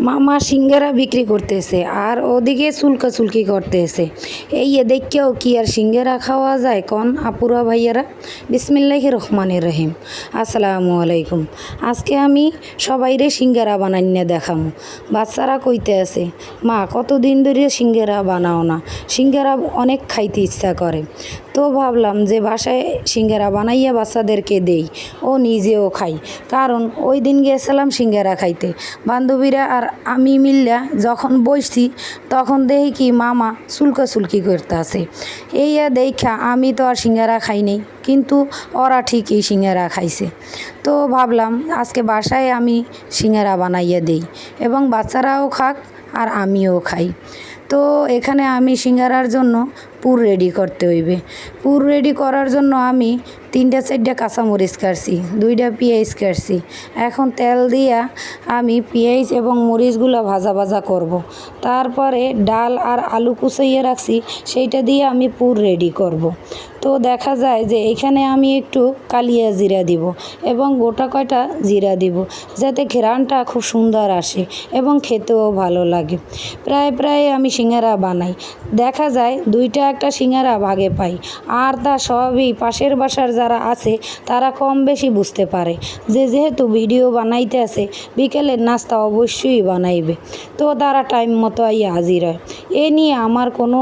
মামা সিঙ্গারা বিক্রি করতেছে আর ওদিকে চুলকা চুলকি করতেছে। এই এ দেখেও কি আর সিঙ্গারা খাওয়া যায় কন আপুরা ভাইয়ারা? বিসমিল্লাহি রহমানের রহিম। আসসালামু আলাইকুম। আজকে আমি সবাইরে সিঙ্গারা বানাইনে দেখামু। বাচ্চারা কইতে আছে, মা, কতদিন ধরে সিঙ্গারা বানাও না? সিঙ্গারা অনেক খাইতে ইচ্ছা করে। তো ভাবলাম যে বাসায় সিঙ্গারা বানাইয়া বাচ্চাদেরকে দেই। ও নিজেও খাই কারণ ওই দিন গিয়েছিলাম সিঙ্গারা খাইতে। বান্ধবীরা আর আমি মিল্লা যখন বসছি, তখন দেখি কি মামা চুলকা চুলকি করতে আছে এই দেখা আমি তো আর সিঙ্গারা খাই নাই, কিন্তু ওরা ঠিকই সিঙ্গারা খাইছে। তো ভাবলাম আজকে বাসায় আমি সিঙ্গারা বানাইয়া দেই এবং বাচ্চারাও খাক আর আমিও খাই। তো এখানে আমি সিঙ্গারার জন্য পুর রেডি করতে হইবে পুর রেডি করার জন্য আমি তিনটা, চারটা কাঁচামরিচ কাটছি, দুইটা পেঁয়াজ কাটছি এখন তেল দিয়া আমি পেঁয়াজ এবং মরিচগুলো ভাজা ভাজা করব। তারপরে ডাল আর আলু কুচাইয়ে রাখছি, সেইটা দিয়ে আমি পুর রেডি করব। তো দেখা যায় যে এখানে আমি একটু কালিয়া জিরা দিব এবং গোটা কয়টা জিরা দিব, যাতে ঘেরানটা খুব সুন্দর আসে এবং খেতেও ভালো লাগে প্রায় প্রায় আমি সিঙ্গারা বানাই দেখা যায় দুইটা একটা সিঙ্গারা ভাগে পাই। আর তা সবই পাশের বাসার যারা আছে, তারা কম বেশি বুঝতে পারে। যে যেহেতু ভিডিও বানাইতে আছে, বিকেলের নাস্তা অবশ্যই বানাইবে। তো তারা টাইম মতো আইয়া হাজির হয়। এ নিয়ে আমার কোনো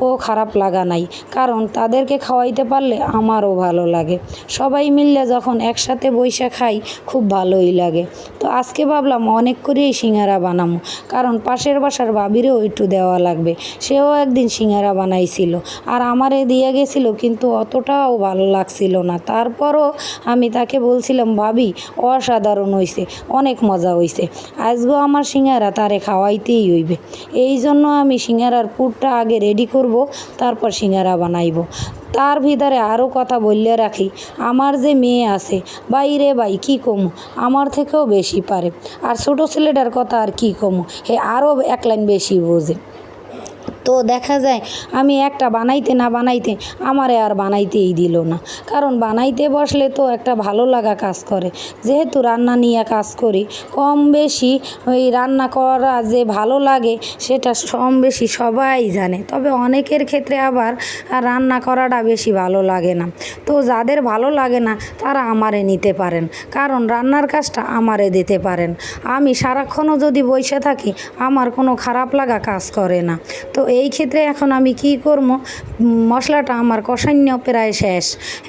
ও খারাপ লাগা নাই। কারণ তাদেরকে খাওয়াইতে পারলে আমারও ভালো লাগে। সবাই মিললে যখন একসাথে বৈশা খাই, খুব ভালোই লাগে। তো আজকে ভাবলাম অনেক করেই সিঙ্গারা বানামো। কারণ পাশের বাসার বাবিরেও একটু দেওয়া লাগবে। সেও একদিন সিঙ্গারা বানাইছিল আর আমারে দিয়ে গেছিল, কিন্তু অতটাও ভালো লাগছিল না। তারপরও আমি তাকে বলছিলাম, ভাবি, অসাধারণ হইছে, অনেক মজা হইছে। আজকেও আমার সিঙ্গারা তারে খাওয়াইতেই হইবে। এই জন্য আমি সিঙ্গারার পুরটা আগে রেডি করব, তারপর সিঙ্গারা বানাইব। তার ভিতরে আরও কথা বললে রাখি, আমার যে মেয়ে আছে বাইরে বাই কী কমু? আমার থেকেও বেশি পারে। আর ছোটো ছেলেটার কথা আর কী কমু? হে, আরও এক লাইন বেশি বোঝে। তো দেখা যায় আমি একটা বানাইতে না বানাইতে আমারে আর বানাইতেই দিল না। কারণ বানাইতে বসলে তো একটা ভালো লাগা কাজ করে। যেহেতু রান্না নিয়ে কাজ করি, কম বেশি ওই রান্না করা যে ভালো লাগে সেটা কম বেশি সবাই জানে। তবে অনেকের ক্ষেত্রে আবার রান্না করাটা বেশি ভালো লাগে না। তো যাদের ভালো লাগে না, তারা আমারে নিতে পারেন। কারণ রান্নার কাজটা আমারে দিতে পারেন। আমি সারাক্ষণও যদি বসে থাকি, আমার কোনো খারাপ লাগা কাজ করে না। তো এই ক্ষেত্রে এখন আমি কি করব? মশলাটা আমার কষান্য প্রায় শেষ।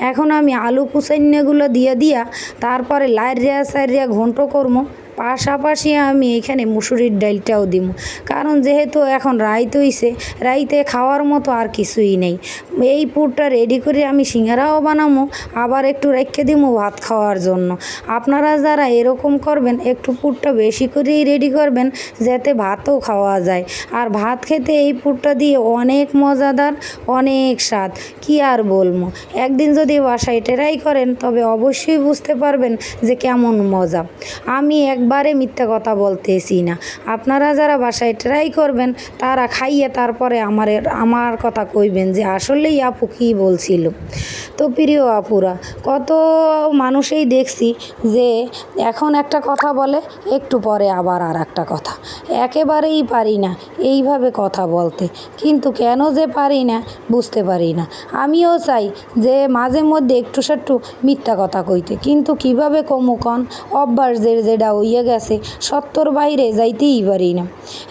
এখন আমি আলু কুসান্যগুলো দিয়ে দিয়া, তারপরে লাইরিয়া সাইরিয়া ঘন্ট করব। পাশাপাশি আমি এখানে মুসুরির ডালটাও দিব কারণ যেহেতু এখন রাইত হইছে, রাইতে খাওয়ার মতো আর কিছুই নেই। এই পুরটা রেডি করে আমি সিঙ্গারাও বানাবো আবার একটু রেখে দিব ভাত খাওয়ার জন্য। আপনারা যারা এরকম করবেন, একটু পুরটা বেশি করেই রেডি করবেন, যাতে ভাতও খাওয়া যায়। আর ভাত খেতে এই পুরটা দিয়ে অনেক মজাদার, অনেক স্বাদ। কি আর বলব একদিন যদি বাসায় ট্রাই করেন, তবে অবশ্যই বুঝতে পারবেন যে কেমন মজা। আমি একবারে মিথ্যা কথা বলতেছি না। আপনারা যারা বাসায় ট্রাই করবেন, তারা খাইয়ে তারপরে আমার আমার কথা কইবেন যে আসলেই আপু কী বলছিল। তো প্রিয় আপুরা, কত মানুষেই দেখছি যে এখন একটা কথা বলে, একটু পরে আবার আর একটা কথা। একেবারেই পারি না এইভাবে কথা বলতে। কিন্তু কেন যে পারি না, বুঝতে পারি না। আমিও চাই যে মাঝে মধ্যে একটু সাট্টু মিথ্যা কথা কইতে। কিন্তু কীভাবে কমুকন অভ্যাস যে যেটা হইয়া গেছে, সত্তর বাইরে যাইতেই পারি না।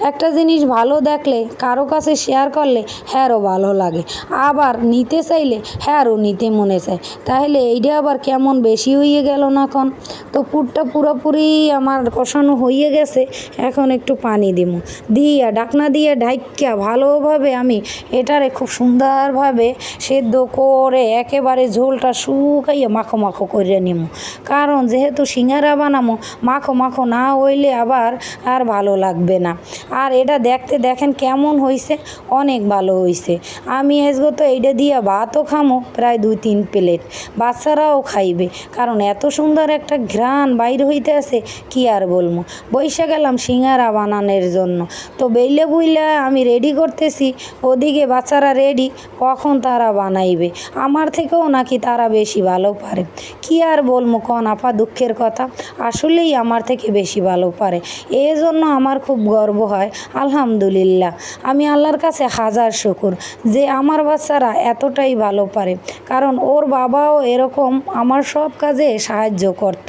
একটা জিনিস ভালো দেখলে, কারও কাছে শেয়ার করলে হ্যারও ভালো লাগে। আবার নিতে চাইলে হ্যারও নিতে মনে চায়। তাহলে এইটা আবার কেমন বেশি হইয়ে গেল না এখন তো পুরটা পুরোপুরি আমার কষানো হইয়ে গেছে, এখন একটু পানি দিব দিয়া, ডাকনা দিয়ে ঢাইকা ভালোভাবে আমি এটারে খুব সুন্দরভাবে সেদ্ধ করে একেবারে ঝোলটা শুকাইয়া মাখো মাখো করে নিব কারণ যেহেতু সিঙ্গারা বানামো, মাখো মাখো না হইলে আবার আর ভালো লাগবে না। আর এটা দেখতে দেখেন কেমন হইছে, অনেক ভালো হইছে। আমি আজগো তো এইটা দিয়ে ভাতও খামো প্রায় দুই তিন প্লেট, বাচ্চারাও খাইবে। কারণ এত সুন্দর একটা ঘ্রাণ বাইর হইতে আছে, কি আর বলব? বৈশা গেলাম সিঙ্গারা বানানোর জন্য। তো বেইলে বুইলে আমি রেডি করতেছি, ওদিকে বাচ্চারা রেডি কখন তারা বানাইবে? আমার থেকেও নাকি তারা বেশি ভালো পারে। কি আর বলব কন আপা দুঃখের কথা? আসলেই আমার থেকে বেশি ভালো পারে। এই জন্য আমার খুব গর্ব হয়, আলহামদুলিল্লাহ। আমি আল্লাহর কাছে হাজার শুকুর যে আমার বাচ্চারা এতটাই ভালো পারে। কারণ ওর বাবাও এরকম আমার সব কাজে সাহায্য করত।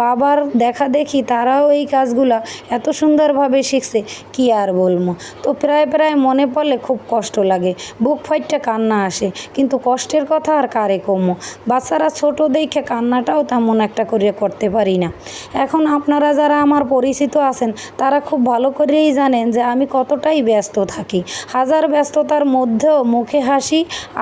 বাবার দেখা দেখি তারাও এই কাজগুলা এত সুন্দরভাবে শিখছে, কি আর বলব? তো প্রায় প্রায় মনে পড়লে খুব কষ্ট লাগে। বুক ফাইটটা কান্না আসে, কিন্তু কষ্টের কথা আর কারে কমো? বাচ্চারা ছোট দেখে কান্নাটাও তেমন একটা করে করতে পারি না। এখন আপনারা যারা আমার পরিচিত আছেন, তারা খুব ভালো করেই জানেন যে আমি কতটাই ব্যস্ত থাকি। হাজার ব্যস্ততার মধ্যেও মুখে হাসি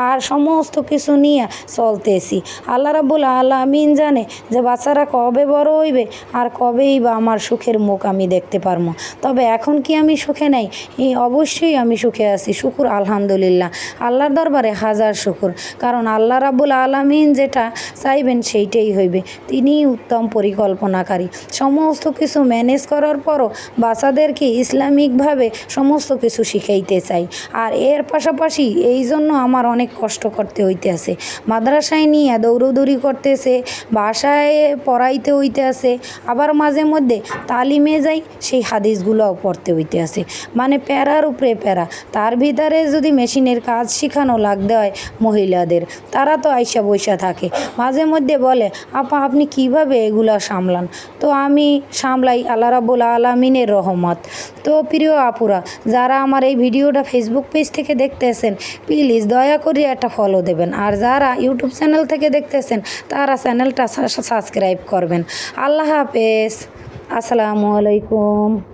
আর সমস্ত কিছু নিয়ে চলতেছি। আল্লাহ রাবুল আলামিন জানে যে বাচ্চারা কবে বড় হইবে আর কবেই বা আমার সুখের মুখ আমি দেখতে পারব। তবে এখন কি আমি সুখে নাই? অবশ্যই আমি সুখে আছি। শুকুর, আলহামদুলিল্লাহ। আল্লাহর দরবারে হাজার শুকুর। কারণ আল্লাহ রাবুল আলামিন যেটা চাইবেন সেইটাই হইবে। তিনিই উত্তম পরিকল্পনাকারী। সমস্ত কিছু ম্যানেজ করার পরও বাচ্চাদেরকে ইসলামিকভাবে সমস্ত কিছু শিখাইতে চাই। আর এর পাশাপাশি এই জন্য আমার অনেক কষ্ট করতে হইতেছে। মাদ্রাসায় নিয়ে দৌড়দৌড়ি করতেছে, বাসায় পড়াইতে হইতে আছে আবার মাঝে মধ্যে তালিমে যাই, সেই হাদিসগুলোও পড়তে হইতে আছে মানে প্যারার উপরে প্যারা। তার ভিতরে যদি মেশিনের কাজ শেখানো লাগতে হয় মহিলাদের, তারা তো আইসা বৈশা থাকে। মাঝে মধ্যে বলে, আপা, আপনি কীভাবে এগুলা সামলান? তো আমি সামলাই আল্লাহ রাবুল আলমিনের রহমত। তো প্রিয় আপুরা, যারা আমার এই ভিডিওটা ফেসবুক পেজ থেকে দেখতেছেন প্লিজ দয়া করে একটা ফলো দেবেন। আর যারা ইউটিউব চ্যানেল থেকে দেখতেছেন, তারা চ্যানেলটা সাবস্ক্রাইব করবেন। আল্লাহ হাফেজ। আসসালামু আলাইকুম।